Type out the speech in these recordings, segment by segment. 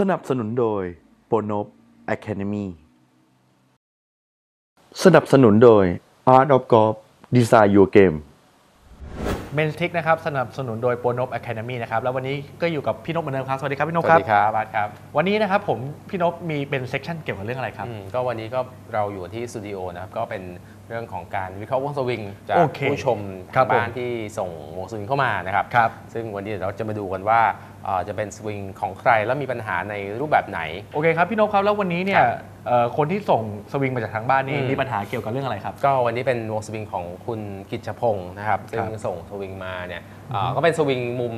สนับสนุนโดย p o n o p Academy สนับสนุนโดย Art of Golf Design Your Game เมนทิกนะครับสนับสนุนโดยโปรนบอะคาเดมี่นะครับแล้ววันนี้ก็อยู่กับพี่นพเหมือนเดิมครับ สวัสดีครับพี่นพสควัรัสบดีครับอาร์ตครับ วันนี้นะครับผมพี่นพมีเป็นเซกชันเกี่ยวกับเรื่องอะไรครับอืมก็วันนี้ก็เราอยู่ที่สตูดิโอนะครับก็เป็นเรื่องของการวิเคราะห์วงสวิงจากโอเคผู้ชมครัทาบงบ้านที่ส่งวงสวิงเข้ามานะครับครับซึ่งวันนี้เดี๋ยวเราจะมาดูกันว่าเอ่อ จะเป็นสวิงของใครแล้วมีปัญหาในรูปแบบไหน โอเคครับพี่นพครับแล้ววันนี้เนี่ยครับเอ่อคนที่ส่งสวิงมาจากทางบ้านนี่อืมมีปัญหาเกี่ยวกับเรื่องอะไรครับ ก็วันนี้เป็นวงสวิงของคุณกิจพงศ์นะครับซึ่งส่งสวิงมาเนี่ยเอ่อก็เป็นสวิงมุม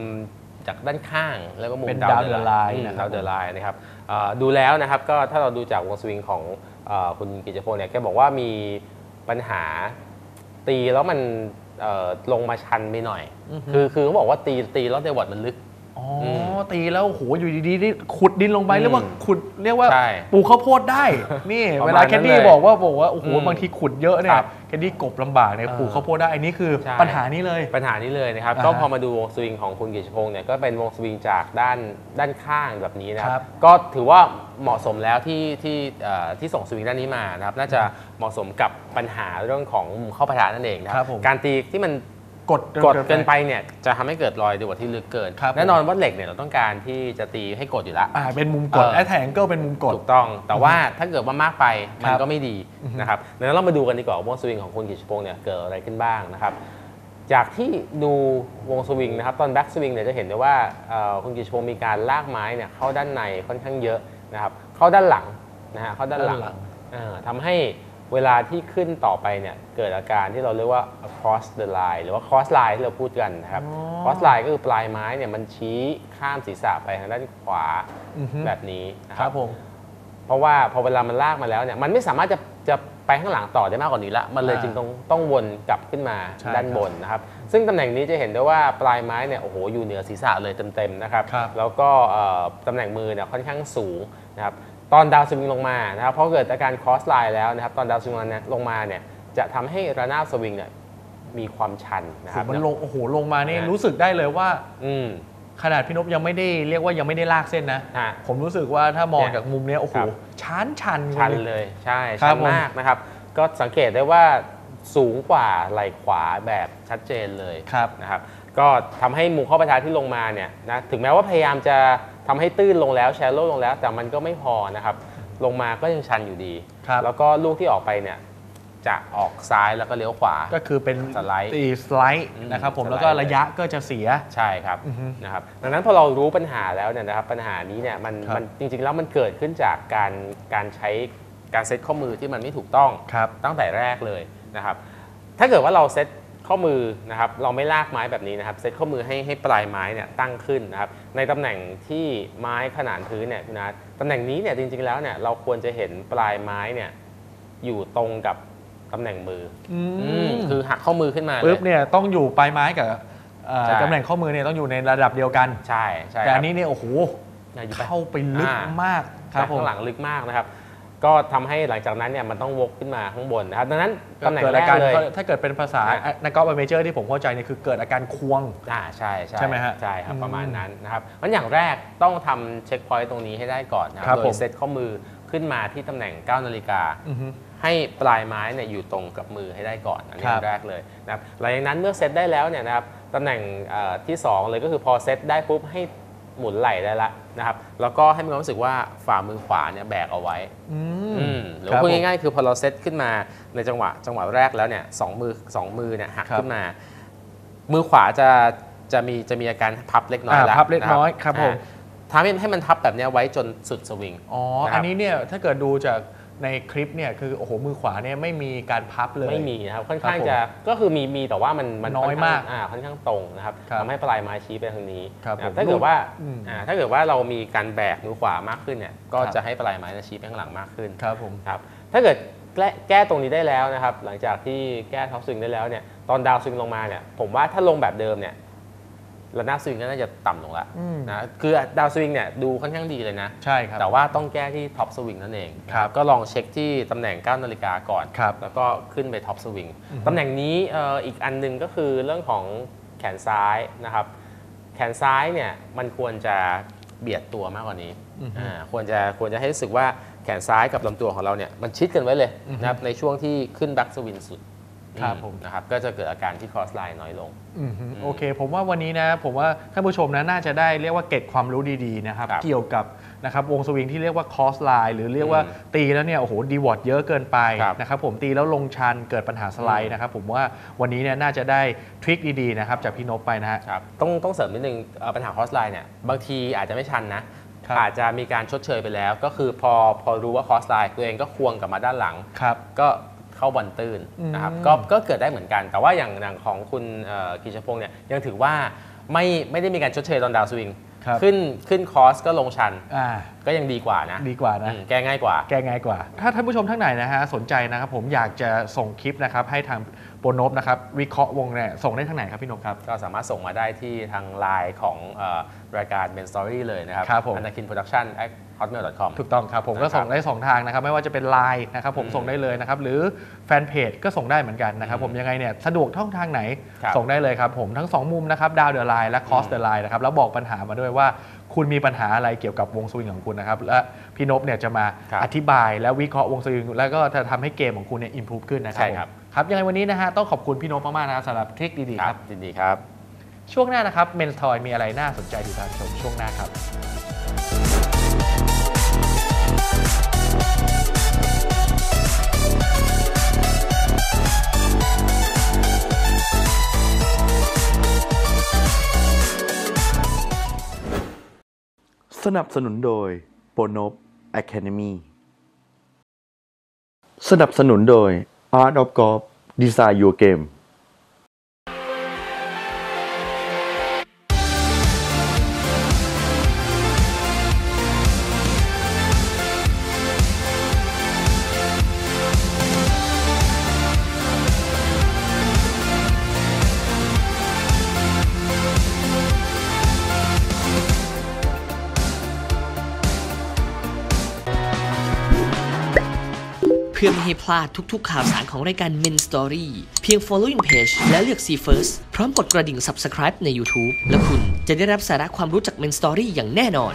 จากด้านข้างแล้วก็มุมเป็นดาว down เด the อ line ร์นะครับดาวเดอร์ไลน์นะครับเอ่อดูแล้วนะครับก็ถ้าเราดูจากวงสวิงของเอ่อคุณกิจพงศ์เนี่ยแกบอกว่ามีปัญหาตีแล้วมันเอ่อลงมาชันไปหน่อย คือคือเขาบอกว่าตีตีแล้วเดวอดมันลึก อ๋ออืมตีแล้วโอ้โหอยู่ดีๆนี่ขุดดินลงไปอืมเรียกว่าขุดเรียกว่าใช่ปลูกข้าวโพดได้ นี่ประมาณเวลาแคดดี้นั้นเลยบอกว่าบอกว่าโอ้โหอืมบางทีขุดเยอะเนี่คยรับแคดดี้กบลำบากเนี่ยเออปลูกข้าวโพดได้อันนี้คือใช่ ปัญหานี้เลย ปัญหานี้เลยนะครับ อ่าฮะก็พอมาดูวงสวิงของคุณกิจพงศ์เนี่ยก็เป็นวงสวิงจากด้านด้านข้างแบบนี้นะคครัรับบก็ถือว่าเหมาะสมแล้วที่ที่เอ่อที่ส่งสวิงด้านนี้มานะครับน่าจะเหมาะสมกับปัญหาเรื่องของมุมเข้าปะทะนั่นเองนะคครัรับบผมการตีที่มัน กดกดเกินไปเนี่ยจะทำให้เกิดรอยดีกว่าที่ลึกเกินครับผมแน่นอนว่าเหล็กเนี่ยเราต้องการที่จะตีให้กดอยู่แล้วอ่าเป็นมุมกดเออแอทแทงเกิลเป็นมุมกดถูกต้อง แต่ว่าถ้าเกิดว่ามากไปมันครับก็ไม่ดีนะครับดังนั้นเรามาดูกันดีกว่าว่าวงสวิงของคุณกิจพงศ์เนี่ยเกิดอะไรขึ้นบ้างนะครับจากที่ดูวงสวิงนะครับตอนแบ็กสวิงเนี่ยจะเห็นได้ว่าเอ่อคุณกิจพงศ์มีการลากไม้เนี่ยเข้าด้านในค่อนข้างเยอะนะครับเข้าด้านหลังนะฮะเข้าด้านหลังด้านหลังเอ่อทำให้ เวลาที่ขึ้นต่อไปเนี่ยเกิดอาการที่เราเรียกว่า cross the line หรือว่า cross line ที่เราพูดกันนะครับอ๋อ cross line ก็คือปลายไม้เนี่ยมันชี้ข้ามศีรษะไปทางด้านขวาอือฮึแบบนี้นะคครัรับบผมเพราะว่าพอเวลามันลากมาแล้วเนี่ยมันไม่สามารถจะจะไปข้างหลังต่อได้มากกว่านี้ละมันเลยอ่าจึงต้องต้องวนกลับขึ้นมาใช่ด้านบนนะครับ ซึ่งตำแหน่งนี้จะเห็นได้ว่าปลายไม้เนี่ยโอ้โหอยู่เหนือศีรษะเลยเต็มๆนะครับ ครับ แล้วก็เอ่อตำแหน่งมือเนี่ยค่อนข้างสูงนะครับ ตอนดาวสวิงลงมานะครับเพราะเกิดอาการคอสไลน์แล้วนะครับตอนดาวสวิงลงมาเนี่ยจะทำให้ระนาบสวิงเนี่ยมีความชันนะครับมันลงโอ้โหลงมานี่นะรู้สึกได้เลยว่า อืมขนาดพี่นพยังไม่ได้เรียกว่ายังไม่ได้ลากเส้นนะฮะผมรู้สึกว่าถ้ามองเนี่ยจากมุมเนี้ยโอ้โหครับชันชันชันเลยใช่ครัชับนผมมากนะครับ ก็สังเกตได้ว่าสูงกว่าไหล่ขวาแบบชัดเจนเลยครับนะครับ ก็ทำให้มุมเข้าประทะที่ลงมาเนี่ยนะถึงแม้ว่าพยายามจะทำให้ตื้นลงแล้วแชโลลงแล้ว แต่มันก็ไม่พอนะครับ ลงมาก็ยังชันอยู่ดีครับแล้วก็ลูกที่ออกไปเนี่ยจะออกซ้ายแล้วก็เลี้ยวขวา ก็คือเป็นสไลด์ตีสไลด์อืมนะครับผมสไลด์แล้วก็ระยะก็จะเสียใช่ครับอือฮึนะครับดังนั้นพอเรารู้ปัญหาแล้วเนี่ยนะครับปัญหานี้เนี่ยมันครับมันจริงๆแล้วมันเกิดขึ้นจากการการใช้การเซตข้อมือที่มันไม่ถูกต้องครับตั้งแต่แรกเลยนะครับถ้าเกิดว่าเราเซต ข้อมือนะครับเราไม่ลากไม้แบบนี้นะครับเซตข้อมือให้ให้ปลายไม้เนี่ยตั้งขึ้นนะครับในตำแหน่งที่ไม้ขนานพื้นเนี่ยคุณนัทตำแหน่งนี้เนี่ยจริงๆแล้วเนี่ยเราควรจะเห็นปลายไม้เนี่ยอยู่ตรงกับตำแหน่งมืออือมคือหักข้อมือขึ้นมาเลปึ๊บยเนี่ยต้องอยู่ปลายไม้กับเอ่อใช่ ตำแหน่งข้อมือเนี่ยต้องอยู่ในระดับเดียวกัน ใช่ใช่แต่คอัรับนนี้เนี่ยโอ้โหอย่าอยู่ไป เข้าไปลึกอ่ามากครับผม ข้างหลังลึกมากนะครับ ก็ทำให้หลังจากนั้นเนี่ยมันต้องวกขึ้นมาข้างบนนะครับดังนั้นก็ตำแหน่งเกิดแรอากการเลย ถ้าเกิดเป็นภาษาอะ นักกอล์ฟเมเจอร์ที่ผมเข้าใจเนี่ยคือเกิดอาการควง อ่าใช่ใช่ใช่ไหมฮะใช่ครับ อืมประมาณนั้นนะครับเพราะอย่างแรกต้องทำเช็คพอยต์ตรงนี้ให้ได้ก่อนนะคครัรับบโดผยมเซตข้อมือขึ้นมาที่ตำแหน่ง 9 นาฬิกาอือฮึให้ปลายไม้เนี่ยอยู่ตรงกับมือให้ได้ก่อนอันนี้ครับอันแรกเลยนะครับหลังจากนั้นเมื่อเซตได้แล้วเนี่ยนะครับตำแหน่งเอ่อที่ 2 เลยก็คือพอเซตได้ปุ๊บให้ หมุนไหล่ได้ละนะครับ แล้วก็ให้มีความรู้สึกว่าฝ่ามือขวาเนี่ยแบกเอาไว้อืม อืมหรือครับพูดผมง่ายๆคือพอเราเซตขึ้นมาในจังหวะจังหวะแรกแล้วเนี่ยสองมือสองมือเนี่ยหักครับ ขึ้นมา มือขวาจะจะมีจะมีอาการพับเล็กน้อยอ่าแล้วพับเล็กน้อยครับผม อ่าทำให้ให้มันพับแบบเนี้ยไว้จนสุดสวิง อ๋อ นะครับ อันนี้เนี่ยถ้าเกิดดูจาก ในคลิปเนี่ยคือโอ้โหมือขวาเนี่ยไม่มีการพับเลย ไม่มีนะครับค่อนข้างครับผมจะก็คือมีมีแต่ว่ามันมันน้อยค่ข้งมากอ่าค่อนข้างตรงนะครับครับทำให้ปลายไม้ชี้ไปทางนี้ครับนะผมถ้าเกิดว่าอืมอ่าถ้าเกิดว่าเรามีการแบกมือขวามากขึ้นเนี่ยก็ครับจะให้ปลายไม้เนี่ยชี้ไปข้างหลังมากขึ้นครับผมครับถ้าเกิดแก้แก้ตรงนี้ได้แล้วนะครับหลังจากที่แก้ท็อปสวิงได้แล้วเนี่ยตอนดาวสวิงลงมาเนี่ยผมว่าถ้าลงแบบเดิมเนี่ย ระนาบสวิงก็น่าจะต่ำลงละอืมนะคือดาวสวิงเนี่ยดูค่อนข้างดีเลยนะ ใช่ครับ แต่ว่าต้องแก้ที่ท็อปสวิงนั่นเองครับก็ลองเช็คที่ตำแหน่ง 9 นาฬิกาก่อนครับแล้วก็ขึ้นไปท็อปสวิงอือฮึตำแหน่งนี้เอ่ออีกอันหนึงก็คือเรื่องของแขนซ้ายนะครับ แขนซ้ายเนี่ยมันควรจะเบียดตัวมากกว่านี้อือฮึอ่าควรจะควรจะให้รู้สึกว่าแขนซ้ายกับลำตัวของเราเนี่ยมันชิดกันไว้เลยอือฮึนะครับในช่วงที่ขึ้นแบ็กสวินสุด ครับผม นะครับก็จะเกิดอาการที่คอสไลน์น้อยลง อืมฮึโอเค ผมว่าวันนี้นะ ผมว่าท่านผู้ชมนะน่าจะได้เรียกว่าเก็ตความรู้ดีๆนะครับ ครับเกี่ยวกับนะครับวงสวิงที่เรียกว่าคอสไลน์หรือเรียกว่าอืมตีแล้วเนี่ยโอ้โหดีวอร์ดเยอะเกินไปครับนะครับผมตีแล้วลงชันเกิดปัญหาสไลด์นะครับผมว่าวันนี้เนี่ยน่าจะได้ทริคดีๆนะครับจากพี่นพไปนะฮะ ครับต้องต้องเสริมนิดนึงเอ่อปัญหาคอสไลน์เนี่ยบางทีอาจจะไม่ชันนะ ครับ อาจจะมีการชดเชยไปแล้ว ก็คือพอพอรู้ว่าคอสไลน์ตัวเองก็ควงกลับมาด้านหลัง ครับ ก็ เข้าบอลตื้นนะครับอืมก็ก็เกิดได้เหมือนกัน แต่ว่าอย่างอย่างของคุณเอ่อกิจพงศ์เนี่ยยังถือว่าไม่ไม่ได้มีการชดเชยตอนดาวสวิงครับขึ้นขึ้นคอสก็ลงชันอ่าก็ยังดีกว่านะ ดีกว่านะอืมแก้ง่ายกว่า แก้ง่ายกว่า ถ้าท่านผู้ชมท่านไหนนะฮะสนใจนะครับผมอยากจะส่งคลิปนะครับให้ทางโปรนบนะครับวิเคราะห์วงเนี่ยส่งได้ทางไหนครับพี่นพครับ ก็สามารถส่งมาได้ที่ทางไลน์ของเอ่อ รายการ Ben Story เลยนะครับครับผม anakin production at hotmail.com ถูกต้องครับผมก็นะครับส่งได้ 2 ทางนะครับ ไม่ว่าจะเป็น Line นะครับผมอืมส่งได้เลยนะครับ หรือแฟนเพจก็ส่งได้เหมือนกันนะครับอืมผมยังไงเนี่ยสะดวกช่องทางไหนครับส่งได้เลยครับผมทั้ง 2 มุมนะครับดาวเดอะไลน์และคอสอืมเดอะไลน์นะครับแล้วบอกปัญหามาด้วยว่า คุณมีปัญหาอะไรเกี่ยวกับวงสวิงของคุณนะครับ และพี่นพเนี่ยจะมาครับอธิบายและวิเคราะห์วงสวิงแล้วก็จะทำให้เกมของคุณเนี่ยอิมพูฟขึ้นนะครัใช่ผมครับครับยังไงวันนี้นะฮะต้องขอบคุณพี่นพมากๆนะครับสำหรับเทคนิคดีๆครับยินดีครับ ช่วงหน้านะครับเมนทอยมีอะไรน่าสนใจติดตามชมช่วงหน้าครับสนับสนุนโดยโปรนบ Academy สนับสนุนโดย Art of Golf Design Your Game พื่อไม่ให้พลาดทุกๆ ข่าวสารของรายการ Men Story เพียง following page และเลือก See First พร้อมกดกระดิ่ง subscribe ใน YouTube และคุณจะได้รับสาระความรู้จาก Men Story อย่างแน่นอน